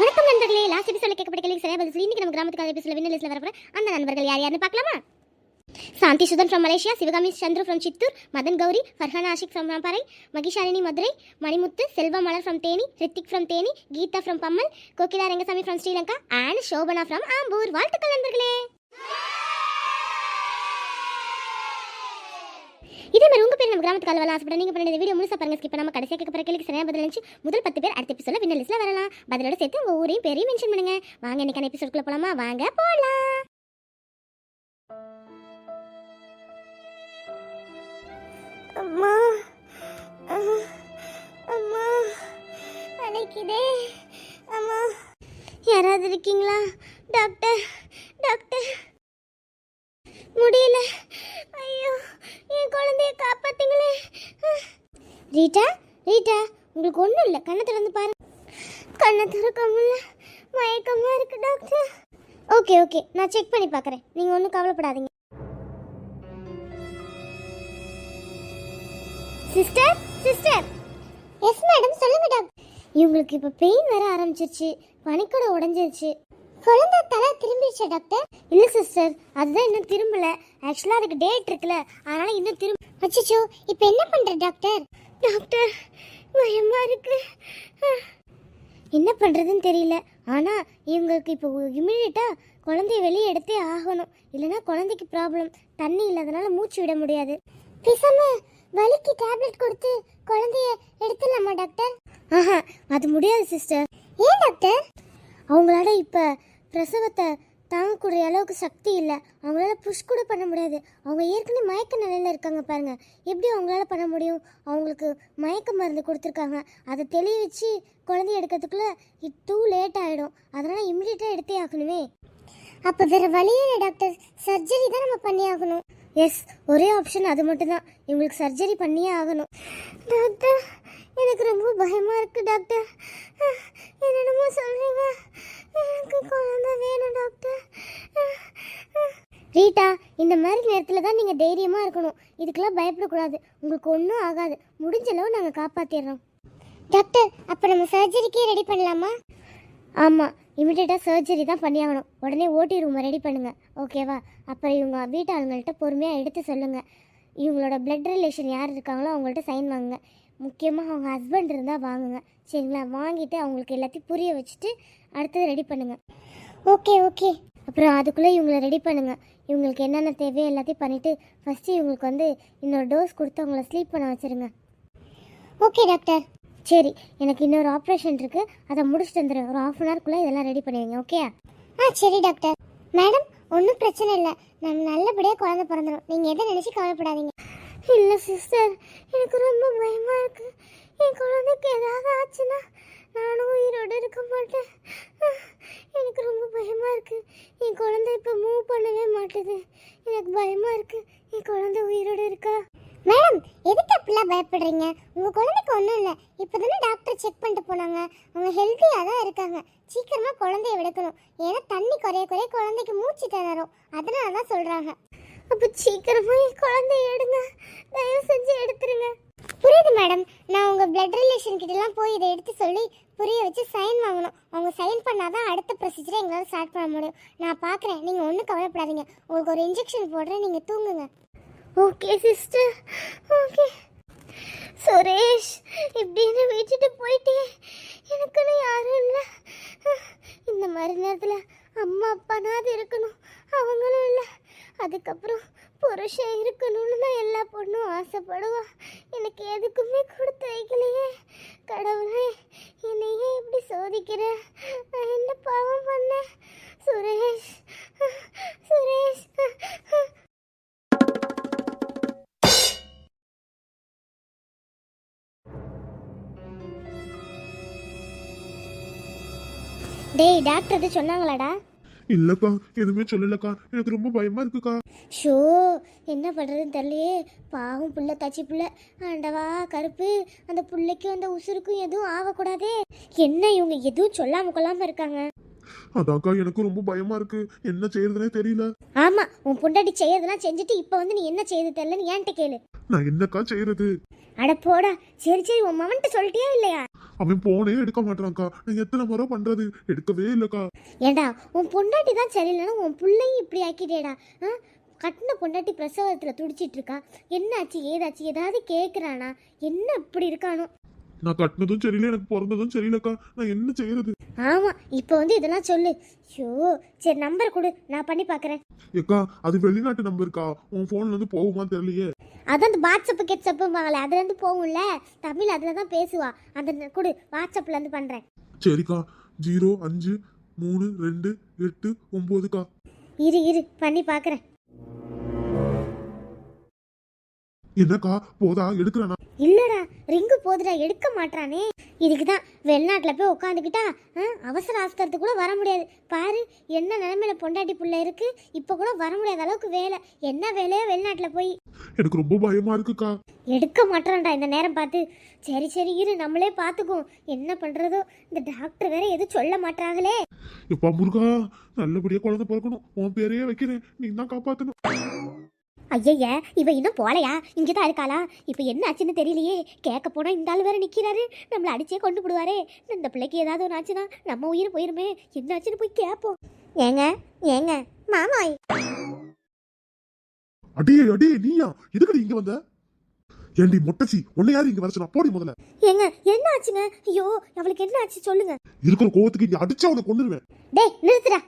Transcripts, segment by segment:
வணக்கம் நண்பர்களே. லாஸ்ட் எபிசோட கேட்கப்பட்ட கேள்வி சரியா பதில் சொல்லி இன்னைக்கு நம்ம கிராமத்துக்கான எபிசோட வின்னர் லிஸ்ட்ல வரப்போற அந்த நண்பர்கள் யார் யாருன்னு பார்க்கலாமா? Shanthi Suthan from Malaysia Sivakami Chandru from Chittoor Madhan Gowri Farhan Ashik from Ramparai Mahishalini Madurai Manimuthu Selva Malar from Theni Rithik from Theni Geetha from Pammal Gokila Rangasamy from Sri Lanka and Shobana from Ambur. வாழ்த்துக்கள் நண்பர்களே. இதே மாதிரி உங்க பேர் நம்ம கிராமத்துக்கு அலுவலக ஆசைப்பட நீங்க பண்ண வீடியோ முழுசா பாருங்க ஸ்கிப் பண்ணாம கடைசியாக கேட்க போற கேள்விக்கு சரியான பதில் இருந்துச்சு. முதல் பத்து பேர் அடுத்த எபிசோட வின்னர் லிஸ்ட்ல வரலாம். பதிலோட சேர்த்து உங்க ஊரையும் பேரையும் மென்ஷன் பண்ணுங்க. வாங்க இன்னைக்கான எபிசோட்குள்ள போலாமா? வாங்க போலாம். அம்மா. அம்மா. அழைக்குதே. அம்மா. யாராவது இருக்கீங்களா? டாக்டர். டாக்டர். முடியல. ஐயோ என் குழந்தைய காப்பாத்துங்களே. ரீட்டா ரீட்டா உங்களுக்கு ஒன்றும் இல்லை. கண்ணை திறந்து பாருங்க. கண்ணை திறக்க முடியல மயக்கமாக இருக்கு டாக்டர் ஓகே ஓகே நான் செக் பண்ணி பார்க்குறேன். நீங்கள் ஒன்றும் கவலைப்படாதீங்க. சிஸ்டர் சிஸ்டர் எஸ் மேடம் சொல்லுங்க டாக்டர் இவங்களுக்கு இப்போ பெயின் வர ஆரம்பிச்சிருச்சு. பனிக்கூட உடஞ்சிருச்சு. குழந்தை தலை திரும்பிடுச்சா டாக்டர். இல்ல சிஸ்டர் அதுதான் இன்னும் திரும்பல. ஆக்சுவலா அதுக்கு டேட் இருக்குல்ல. அதனால இன்னும் திரும்ப அச்சச்சோ இப்போ என்ன பண்ற டாக்டர்? டாக்டர் பயமா இருக்கு. என்ன பண்றதுன்னு தெரியல. ஆனா இவங்களுக்கு இப்போ இமிடியட்டா குழந்தைய வெளியே எடுத்தே ஆகணும். இல்லைன்னா குழந்தைக்கு ப்ராப்ளம் தண்ணி இல்லாதனால மூச்சு விட முடியாது. பேசாம வலிக்கு டேப்லெட் கொடுத்து குழந்தைய எடுத்துடலாமா டாக்டர்? ஆஹா அது முடியாது சிஸ்டர். ஏன் டாக்டர்? அவங்களால இப்போ பிரசவத்தை தாங்கக்கூடிய அளவுக்கு சக்தி இல்லை. அவங்களால புஷ் கூட பண்ண முடியாது. அவங்க ஏற்கனவே மயக்க நிலையில் இருக்காங்க பாருங்கள் எப்படி அவங்களால பண்ண முடியும்? அவங்களுக்கு மயக்க மருந்து கொடுத்துருக்காங்க. அதை தெளி வச்சு குழந்தைய எடுக்கிறதுக்குள்ளே இட் டூ லேட் ஆகிடும் அதனால் இம்மிடியட்டாக எடுத்தே ஆகணுமே. அப்போ வேற வழியே டாக்டர் சர்ஜரி தான் நம்ம பண்ணி ஆகணும். எஸ் ஒரே ஆப்ஷன் அது மட்டும்தான். இவங்களுக்கு சர்ஜரி பண்ணியே ஆகணும். டாக்டர் எனக்கு ரொம்ப பயமாக இருக்குது டாக்டர் என்னென்னமோ சொல்கிறீங்க எனக்கு குழந்தை வேணும் டாக்டர் ரீட்டா இந்த மாதிரி நேரத்தில் தான் நீங்கள் தைரியமாக இருக்கணும். இதுக்கெல்லாம் பயப்படக்கூடாது. உங்களுக்கு ஒன்றும் ஆகாது. முடிஞ்ச அளவு நாங்கள் காப்பாற்றிடுறோம் டாக்டர் அப்போ நம்ம சர்ஜரிக்கே ரெடி பண்ணலாமா? ஆமாம் இமிடியேட்டாக சர்ஜரி தான் பண்ணியாகணும். உடனே ஓடி ரூமை ரெடி பண்ணுங்கள் ஓகேவா அப்புறம் இவங்க வீட்டு பொறுமையாக எடுத்து சொல்லுங்கள் இவங்களோட பிளட் ரிலேஷன் யார் இருக்காங்களோ அவங்கள்ட்ட சைன் வாங்குங்க. முக்கியமாக அவங்க ஹஸ்பண்ட் இருந்தால் வாங்குங்க. சரிங்களா? வாங்கிட்டு அவங்களுக்கு எல்லாத்தையும் புரிய வச்சுட்டு அடுத்தது ரெடி பண்ணுங்கள் ஓகே ஓகே அப்புறம் அதுக்குள்ளே இவங்கள ரெடி பண்ணுங்கள் இவங்களுக்கு என்னென்ன தேவையோ எல்லாத்தையும் பண்ணிவிட்டு ஃபஸ்ட்டு இவங்களுக்கு வந்து இன்னொரு டோஸ் கொடுத்து அவங்கள ஸ்லீப் பண்ண வச்சுருங்க. ஓகே டாக்டர் சரி எனக்கு இன்னொரு ஆப்ரேஷன் இருக்குது அதை முடிச்சுட்டு வந்துடுறேன். ஒரு ஆஃப் அன் ஹவர்க்குள்ளே இதெல்லாம் ரெடி பண்ணுவீங்க ஓகே ஆ சரி டாக்டர் மேடம் ஒன்றும் பிரச்சனை இல்லை. நான் நல்லபடியாக குழந்தை பிறந்துடும் நீங்கள் எதை நினச்சி கவலைப்படாதீங்க. இல்லை சிஸ்டர் எனக்கு ரொம்ப பயமாக இருக்குது என் குழந்தைக்கு ஏதாவது ஆச்சுன்னா நானும் உயிரோடு இருக்க மாட்டேன். எனக்கு ரொம்ப பயமாக இருக்குது என் குழந்தை இப்போ மூவ் பண்ணவே மாட்டுது. எனக்கு பயமாக இருக்குது என் குழந்தை உயிரோடு இருக்கா? மேடம் எதுக்கு அப்படிலாம் பயப்படுறீங்க? உங்கள் குழந்தைக்கு ஒன்றும் இல்லை. இப்போ தானே டாக்டர் செக் பண்ணிட்டு போனாங்க. அவங்க ஹெல்த்தியாக தான் இருக்காங்க. சீக்கிரமாக குழந்தைய விடுக்கணும். ஏன்னா தண்ணி குறைய குறைய குழந்தைக்கு மூச்சு திணறும். அதனால தான் சொல்கிறாங்க அப்போ சீக்கிரமா என் குழந்தைய எடுங்க. தயவு செஞ்சு எடுத்துருங்க. புரியுது மேடம். நான் உங்க பிளட் ரிலேஷன் கிட்டலாம் போய் இதை எடுத்து சொல்லி புரிய வச்சு சைன் வாங்கணும். அவங்க சைன் பண்ணாதான் அடுத்த ப்ரொசீஜரை எங்களால் ஸ்டார்ட் பண்ண முடியும். நான் பார்க்குறேன் நீங்கள் ஒன்றும் கவலைப்படாதீங்க. உங்களுக்கு ஒரு இன்ஜெக்ஷன் போடுறேன். நீங்கள் தூங்குங்க. ஓகே சிஸ்டர் ஓகே சுரேஷ் இப்படின்னு விட்டுட்டு போயிட்டே. எனக்குன்னு யாரும் இல்லை. இந்த மாதிரி நேரத்தில் அம்மா அப்பானாவது இருக்கணும். அவங்களும் இல்லை. அதுக்கப்புறம் புருஷன் இருக்கணும்னு தான் எல்லா பொண்ணும் ஆசைப்படுவா. எனக்கு எதுக்குமே கொடுத்து வைக்கலையே. கடவுளே என்னையே இப்படி சோதிக்கிற? நான் என்ன பாவம் பண்ணேன்? சுரேஷ் சுரேஷ். டேய் டாக்டர் எது சொன்னாங்களாடா? இல்லக்கா எதுவுமே சொல்லலக்கா. எனக்கு ரொம்ப பயமா இருக்குக்கா. ஷோ என்ன பண்ணுறதுன்னு தெரியலையே. பாவம் புள்ள தச்சி புள்ள. ஆண்டவா கருப்பு. அந்த புள்ளைக்கும் அந்த உசுருக்கும் எதுவும் ஆகக்கூடாதே. என்ன இவங்க எதுவும் சொல்லாம கொள்ளாம இருக்காங்க? அதாக்கா எனக்கு ரொம்ப பயமா இருக்கு. என்ன செய்யறதுனே தெரியல. ஆமா உன் பொண்டாட்டி செய்யறதெல்லாம் செஞ்சுட்டு இப்போ வந்து நீ என்ன செய்யுது தெரியலன்னு ஏன்ட்ட கேளு. நான் என்னக்கா செய்யறது? அட போடா சரி சரி உன் மவன்ட்ட சொல்லிட்டியா இல்லையா? அவன் போனே எடுக்க மாட்டான்க்கா. நான் எத்தனை முறை பண்றது? எடுக்கவே இல்லக்கா. ஏண்டா உன் பொண்டாட்டி தான் சரியில்லைன்னா உன் பிள்ளையும் இப்படி ஆக்கிட்டேடா. ஆ? கட்டின பொண்டாட்டி பிரசவத்தில் துடிச்சிட்டு இருக்கா. என்னாச்சு ஏதாச்சு ஏதாவது கேட்குறானா என்ன இப்படி இருக்கானோ? நான் கட்டினதும் சரியில்லை எனக்கு பிறந்ததும் சரியில்லக்கா. நான் என்ன செய்யறது? ஆமாம் இப்போ வந்து இதெல்லாம் சொல்லு. ஷோ சரி நம்பர் கொடு. நான் பண்ணி பார்க்குறேன் ஏக்கா அது வெளிநாட்டு நம்பருக்கா உன் போன்ல இருந்து போகுமா தெரியலையே. அதான் அந்த வாட்ஸ்அப்பு கெட்ஸ்அப்பும்பாங்களே அதுலேருந்து போகும்ல. தமிழ் அதில் தான் பேசுவா. அந்த கொடு வாட்ஸ்அப்லேருந்து பண்ணுறேன் சரிக்கா. ஜீரோ அஞ்சு மூணு ரெண்டு எட்டு ஒன்பதுக்கா இரு இரு பண்ணி பார்க்குறேன் என்னக்கா போதா? எடுக்கிறேனா? இல்லடா ரிங்கு போதுடா எடுக்க மாட்டானே இதுக்கு தான் வெளிநாட்டில் போய் உட்காந்துக்கிட்டா அவசர ஆஸ்திரத்துக்கு கூட வர முடியாது. பாரு என்ன நிலமையில பொண்டாட்டி புள்ள இருக்கு இப்போ கூட வர முடியாத அளவுக்கு வேலை. என்ன வேலையோ வெளிநாட்டில் போய். எனக்கு ரொம்ப பயமா இருக்குக்கா. எடுக்க மாட்டான்டா இந்த நேரம் பார்த்து. சரி சரி இரு நம்மளே பார்த்துக்குவோம். என்ன பண்ணுறதோ இந்த டாக்டர் வேற எதுவும் சொல்ல மாட்டாங்களே எப்பா முருகா நல்லபடியா குழந்தை பிறக்கணும். உன் பேரையே வைக்கிறேன். நீ தான் காப்பாத்தணும். ஐயய்ய இவ இன்னும் போலையா? இங்கே தான் இருக்காளா? இப்போ என்ன ஆச்சுன்னு தெரியலையே. கேட்க போனால் இந்த ஆள் வேற நிற்கிறாரு நம்மளை அடிச்சே கொண்டு விடுவாரே இந்த பிள்ளைக்கு ஏதாவது ஒன்று ஆச்சுன்னா நம்ம உயிர் போயிருமே. என்ன ஆச்சுன்னு போய் கேட்போம் ஏங்க ஏங்க மாமாய். அடியே அடியே நீயா? எதுக்கடி இங்க வந்த? ஏண்டி மொட்டச்சி உன்னை யாரு இங்க வரச்சுனா போடி முதல்ல. ஏங்க என்ன ஆச்சுங்க? ஐயோ அவளுக்கு என்ன ஆச்சு சொல்லுங்க. இருக்கிற கோவத்துக்கு இங்க அடிச்சா உன்னை கொண்டுருவேன் டேய் நிறுத்துடா.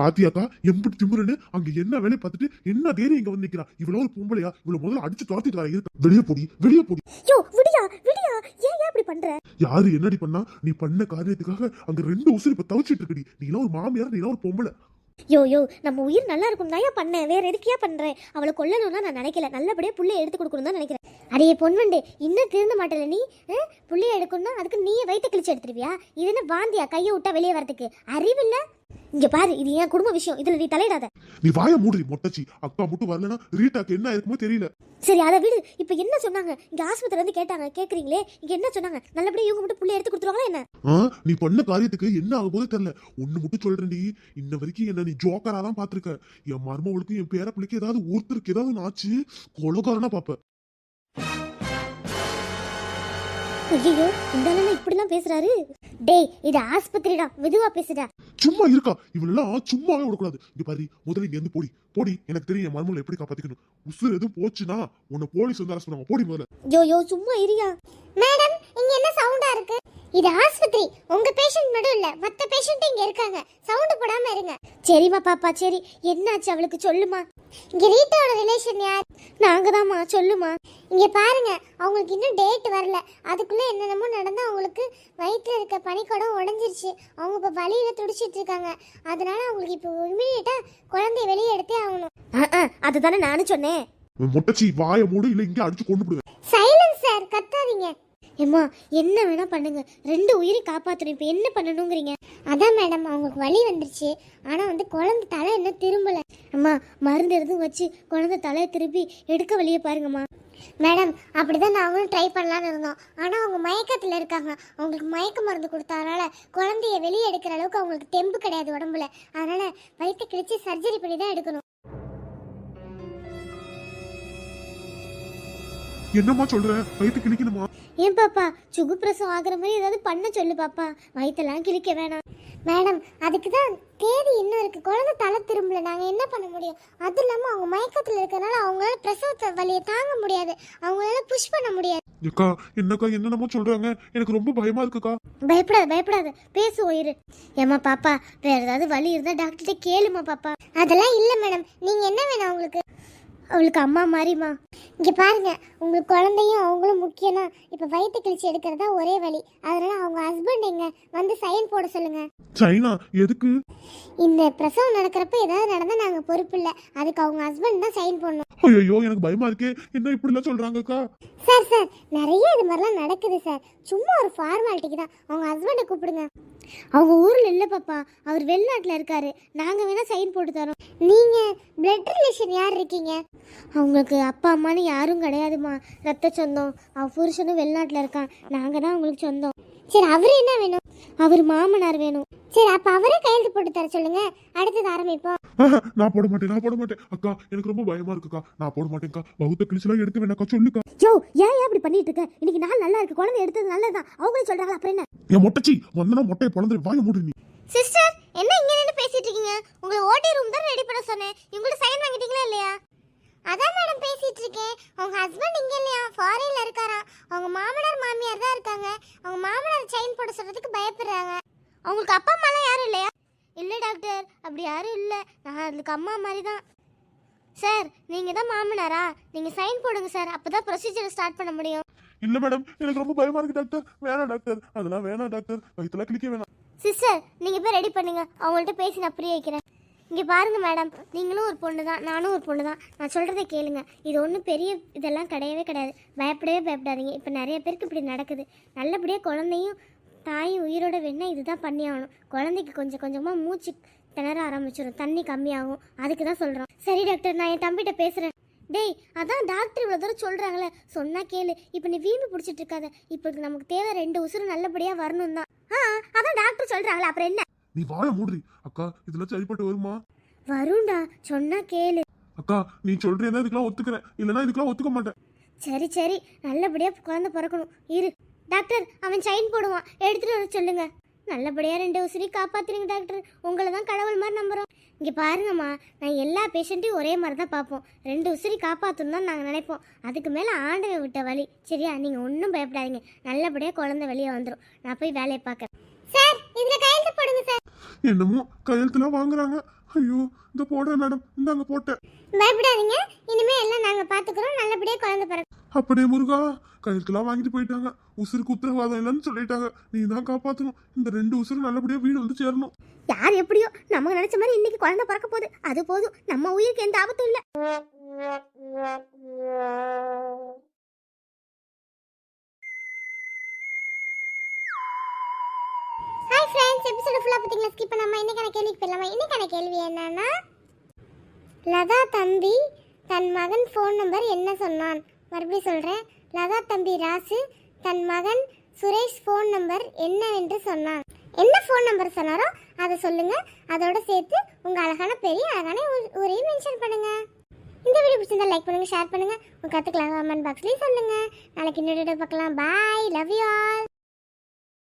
பாத்தியாக்கா? எம்பிட்டு திமுருன்னு அங்க என்ன வேலையை பார்த்துட்டு என்ன தைரியம் இங்க வந்து நிக்கிறா? இவ்வளவு ஒரு பொம்பளையா? இவ்வளவு முதல்ல அடிச்சு துரத்திட்டு வர இருக்க வெளியே போடி வெளியே போடி. ஐயோ விடியா விடியா ஏன் இப்படி பண்ற? யாரு என்னடி பண்ணா? நீ பண்ண காரியத்துக்காக அங்க ரெண்டு உசுறு இப்ப தவிச்சிட்டு இருக்கடி. நீ எல்லாம் ஒரு மாமியார் நீ எல்லாம் ஒரு பொம்பளை. யோ யோ நம்ம உயிர் நல்லா இருக்கும். தான் பண்ணேன்? வேற எதுக்கியா பண்றேன் அவளை கொல்லணும்னா நான் நினைக்கல. நல்லபடியா புள்ளைய எடுத்து கொடுக்கணும் தான் நினைக்கிறேன். அடையே பொன்வண்டு இன்னும் திருந்த மாட்டல நீ? புள்ளைய எடுக்கணும்னா அதுக்கு நீயே வயிற்று கிழிச்சு எடுத்துருவியா? இது என்ன வாந்தியா? கையை விட்டா வெளியே வரதுக்கு அறிவில்ல இங்க பாரு இது என் குடும்ப விஷயம். இதுல நீ தலையிடாத. நீ வாய மூடுடி மொட்டச்சி. அக்கா மட்டும் வரலனா ரீட்டாக்கு என்ன இருக்குமோ தெரியல. சரி அதை விடு. இப்போ என்ன சொன்னாங்க? இங்க ஆஸ்பத்திரி வந்து கேட்டாங்க. கேக்குறீங்களே? இங்க என்ன சொன்னாங்க? நல்லபடியா இவங்க மட்டும் புள்ளைய எடுத்து கொடுத்துருவாங்களா என்ன? ஆ நீ பண்ண காரியத்துக்கு என்ன ஆக போதே தெரியல. ஒண்ணு மட்டும் சொல்றேன்டி. இன்ன வரைக்கும் என்ன நீ ஜோக்கரா தான் பாத்திருக்க என் மருமவளுக்கு என் பேர பிள்ளைக்கு ஏதாவது ஒருத்தருக்கு ஏதாவது ஒண்ணு ஆச்சு கொலகாரனா பாப்ப ஐயோ இந்த அண்ணன் இப்படிலாம் பேசுறாரு? டேய் இது ஆஸ்பத்திரிடா மெதுவா பேசுடா. சும்மா இருக்கா? இவளெல்லாம் சும்மாவே விடக்கூடாது. இங்க பாரு முதல்ல இங்க இருந்து போடி. போடி எனக்கு தெரியும் என் மருமகளை எப்படி காப்பாத்திக்கணும். உசுறு எதுவும் போச்சுன்னா உன்னை போலீஸ் வந்து அரசு பண்ணுவாங்க. போடி முதல்ல. யோ யோ சும்மா இரியா மேடம் இங்க என்ன சவுண்டா இருக்கு? இது ஆஸ்பத்திரி. உங்க பேஷண்ட் மட்டும் இல்ல மத்த பேஷண்ட் இங்க இருக்காங்க. சவுண்ட் போடாம இருங்க. சரிம்மா பாப்பா சரி. என்னாச்சு அவளுக்கு சொல்லுமா. இங்க ரீட்டாவோட ரிலேஷன் யார்? நாங்க தாம்மா சொல்லுமா. இங்க பாருங்க அவங்களுக்கு இன்னும் டேட் வரல. அதுக்குள்ள என்னென்னமோ நடந்து அவங்களுக்கு வயிற்றுல இருக்க பனிக்கூடம் உடஞ்சிருச்சு. அவங்க இப்ப வலியில துடிச்சிட்டு இருக்காங்க. அதனால அவங்களுக்கு இப்போ இமீடியட்டா குழந்தைய வெளியே எடுத்தே ஆகணும். அதுதானே நானும் சொன்னேன். மொட்டச்சி வாய மூடு இல்ல இங்க அடிச்சு கொண்டு சைலன்ஸ் சார் கத்தாதீங்க. ஏம்மா என்ன வேணா பண்ணுங்க. ரெண்டு உயிரை காப்பாற்றணும் இப்போ என்ன பண்ணணுங்கிறீங்க? அதான் மேடம் அவங்களுக்கு வழி வந்துருச்சு. ஆனால் வந்து குழந்த தலை என்ன திரும்பலை. அம்மா மருந்து எதுவும் வச்சு குழந்த தலையை திருப்பி எடுக்க வழியை பாருங்கம்மா. மேடம் அப்படிதான் நாங்களும் ட்ரை பண்ணலான்னு இருந்தோம். ஆனால் அவங்க மயக்கத்தில் இருக்காங்க. அவங்களுக்கு மயக்க மருந்து கொடுத்தனால குழந்தைய வெளியே எடுக்கிற அளவுக்கு அவங்களுக்கு தெம்பு கிடையாது உடம்புல. அதனால் வயிற்று கிழிச்சு சர்ஜரி பண்ணி தான் எடுக்கணும். என்னம்மா சொல்ற? வயிற்று கிழிக்கணுமா ஏன் பாப்பா? சுகுப்பிரசவம் ஆகுற மாதிரி ஏதாவது பண்ண சொல்லு பாப்பா. வயிற்றெல்லாம் கிழிக்க வேணாம். மேடம் அதுக்கு தான் தேதி இன்னும் இருக்கு. குழந்தை தலை திரும்பல. நாங்க என்ன பண்ண முடியும்? அது இல்லாம அவங்க மயக்கத்துல இருக்கறனால அவங்களால பிரசவத்தை வலியை தாங்க முடியாது. அவங்களால புஷ் பண்ண முடியாது. அக்கா என்னக்கா என்னென்னமோ சொல்றாங்க. எனக்கு ரொம்ப பயமா இருக்குக்கா. பயப்படாத பயப்படாத. பேசுவோம் இரு ஏமா பாப்பா வேற ஏதாவது வலி இருந்தா டாக்டர்கிட்ட கேளுமா பாப்பா. அதெல்லாம் இல்ல மேடம். நீங்க என்ன வேணும் அவங்களுக்கு? அவளுக்கு அம்மா மாதிரிமா இங்க பாருங்க உங்களுக்கு குழந்தையும் அவங்களும் முக்கியம்னா இப்ப வயிற்று கிழிச்சு எடுக்கிறதா ஒரே வழி. அதனால அவங்க ஹஸ்பண்ட் எங்க வந்து சைன் போட சொல்லுங்க. சைனா எதுக்கு? இந்த பிரசவம் நடக்கிறப்ப ஏதாவது நடந்தா நாங்க பொறுப்பு இல்ல. அதுக்கு அவங்க ஹஸ்பண்ட் தான் சைன் போடணும். ஐயோ எனக்கு பயமா இருக்கே. என்ன இப்படி எல்லாம் சொல்றாங்கக்கா? சார் சார் நிறைய இது மாதிரிலாம் நடக்குது சார். சும்மா ஒரு ஃபார்மாலிட்டிக்கு தான். அவங்க ஹஸ்பண்டை கூப்பிடுங்க. அவங்க ஊர்ல இல்ல பாப்பா. அவர் வெளிநாட்டுல இருக்காரு. நாங்க வேணா சைன் போட்டு தரோம். நீங்க பிளட் ரிலேஷன் யார் இருக்கீங்க? அவங்களுக்கு அப்பா அம்மான்னு யாரும் கிடையாதுமா ரத்த சொந்தம். அவ புருஷனும் வெளிநாட்டுல இருக்கான். நாங்க தான் அவங்களுக்கு சொந்தம். சரி அவரு என்ன வேணும்? அவர் மாமனார் வேணும். சரி அப்ப அவரே கையெழுத்து போட்டு தர சொல்லுங்க. அடுத்தது ஆரம்பிப்போம். நான் போட மாட்டேன் நான் போட மாட்டேன். அக்கா எனக்கு ரொம்ப பயமா இருக்குக்கா. நான் போட மாட்டேன்க்கா வகுத்த கிழிச்சலாம் எடுக்க வேணாக்கா சொல்லுக்கா. யோ ஏன் இப்படி பண்ணிட்டு இருக்க? இன்னைக்கு நாள் நல்லா இருக்கு. குழந்தை எடுத்தது நல்லதுதான். அவங்களே சொல்றாங்க அப்புறம் என்ன? என் மொட்டச்சி வந்தனா மொட்டையை பிறந்து வாய மூடு நீ. சிஸ்டர் என்ன இங்க நின்னு பேசிட்டு இருக்கீங்க? உங்களை ஓடி ரூம் தான் ரெடி பண்ண சொன்னேன். இவங்கள சைன் வாங்கிட்டீங்களா இல்லையா? அதான் மேடம் பேசிட்டு இருக்கேன் உங்க ஹஸ்பண்ட் இங்க இல்லையா? ஃபாரின்ல இருக்காராம் அவங்க மாமனார் மாமியார் தான் இருக்காங்க. அவங்க மாமனார் செயின் போட சொல்றதுக்கு பயப்படுறாங்க. அவங்களுக்கு அப்பா அம்மாலாம் யாரும் இல்லையா? இல்ல டாக்டர் அப்படி யாரும் இல்ல. நான் அதுக்கு அம்மா மாதிரி தான் சார் நீங்க தான் மாமனாரா? நீங்க சைன் போடுங்க சார் அப்பதான் ப்ரொசீஜர் ஸ்டார்ட் பண்ண முடியும். இல்ல மேடம் எனக்கு ரொம்ப பயமா இருக்கு டாக்டர் வேணாம் டாக்டர் அதெல்லாம் வேணாம் டாக்டர் வயிற்றுல கிளிக்க வேணாம். சிஸ்டர் நீங்க போய் ரெடி பண்ணுங்க. அவங்கள்ட்ட பேசி நான் புரிய வைக்கிறேன். இங்கே பாருங்க மேடம். நீங்களும் ஒரு பொண்ணு தான் நானும் ஒரு பொண்ணு தான் நான் சொல்கிறத கேளுங்க. இது ஒன்றும் பெரிய இதெல்லாம் கிடையவே கிடையாது. பயப்படவே பயப்படாதீங்க. இப்போ நிறைய பேருக்கு இப்படி நடக்குது. நல்லபடியாக குழந்தையும் தாயும் உயிரோட வேணா இதுதான் பண்ணி ஆகணும். குழந்தைக்கு கொஞ்சம் கொஞ்சமாக மூச்சு திணற ஆரம்பிச்சிடும் தண்ணி கம்மியாகும். அதுக்கு தான் சொல்கிறோம் சரி டாக்டர் நான் என் தம்பிகிட்ட பேசுகிறேன் டேய் அதான் டாக்டர் இவ்வளோ தூரம் சொல்கிறாங்களே சொன்னால் கேளு. இப்போ நீ வீம்பு பிடிச்சிட்டு இருக்காத. இப்போ நமக்கு தேவை ரெண்டு உசுறு நல்லபடியாக வரணும் தான் ஆ அதான் டாக்டர் சொல்கிறாங்களே அப்புறம் என்ன? நீ வாய மூடுறி. அக்கா இதெல்லாம் சரிப்பட்டு வருமா? வரும்டா சொன்னா கேளு. அக்கா நீ சொல்றேன்னா இதுக்கெல்லாம் ஒத்துக்கிறேன். இல்லைன்னா இதுக்கெல்லாம் ஒத்துக்க மாட்டேன். சரி சரி. நல்லபடியாக குழந்தை பிறக்கணும். இரு. டாக்டர் அவன் செயின் போடுவான். எடுத்துட்டு வர சொல்லுங்க. நல்லபடியா ரெண்டு உசிரி காப்பாத்துறீங்க டாக்டர். உங்களை தான் கடவுள் மாதிரி நம்புறோம். இங்க பாருங்கம்மா நான் எல்லா பேஷண்ட்டையும் ஒரே மாதிரி தான் பார்ப்போம். ரெண்டு உசிரி காப்பாற்றணும் தான் நாங்கள் நினைப்போம். அதுக்கு மேலே ஆண்டவன் விட்ட வழி. சரியா? நீங்கள் ஒன்றும் பயப்படாதீங்க. நல்லபடியாக குழந்தை வெளியே வந்துடும் நான் போய் வேலையை பார்க்கறேன். சார் இதில் கையெழுத்து போடுங்க சார். என்னமோ கையெழுத்துலாம் வாங்குறாங்க. ஐயோ இந்த போடுறேன் மேடம். இந்தாங்க போட்டேன். பயப்படாதீங்க. இனிமே எல்லாம் நாங்கள் பார்த்துக்குறோம் நல்லபடியாக குழந்தை பிறக்கும். அப்படியே முருகா கையெழுத்துலாம் வாங்கிட்டு போயிட்டாங்க. உசுருக்கு உத்தரவாதம் இல்லைன்னு சொல்லிட்டாங்க. நீ தான் காப்பாத்தணும். இந்த ரெண்டு உசுறு நல்லபடியா வீடு வந்து சேரணும். யார் எப்படியோ நம்ம நினைச்ச மாதிரி இன்னைக்கு குழந்தை பிறக்க போகுது. அது போதும். நம்ம உயிருக்கு எந்த ஆபத்தும் இல்ல. ஃப்ரெண்ட்ஸ் எபிசோட ஃபுல்லாக பாத்தீங்களா ஸ்கிப் பண்ணாம இன்னைக்கான கேள்விக்கு போயிடலாமா? இன்னைக்கான கேள்வி என்னன்னா லதா தம்பி தன் மகன் ஃபோன் நம்பர் என்ன சொன்னான்? மறுபடியும் சொல்கிறேன் லதா தம்பி ராசு தன் மகன் சுரேஷ் ஃபோன் நம்பர் என்னவென்று சொன்னான். என்ன ஃபோன் நம்பர் சொன்னாரோ அதை சொல்லுங்கள் அதோட சேர்த்து உங்கள் அழகான பெரிய அழகான ஊரையும் மென்ஷன் பண்ணுங்கள் இந்த வீடியோ பிடிச்சிருந்தா லைக் பண்ணுங்க ஷேர் பண்ணுங்க. உங்கள் கற்றுக்கலாம் கமெண்ட் பாக்ஸ்லேயும் சொல்லுங்கள் நாளைக்கு இன்னொரு வீடியோ பார்க்கலாம். Bye love you all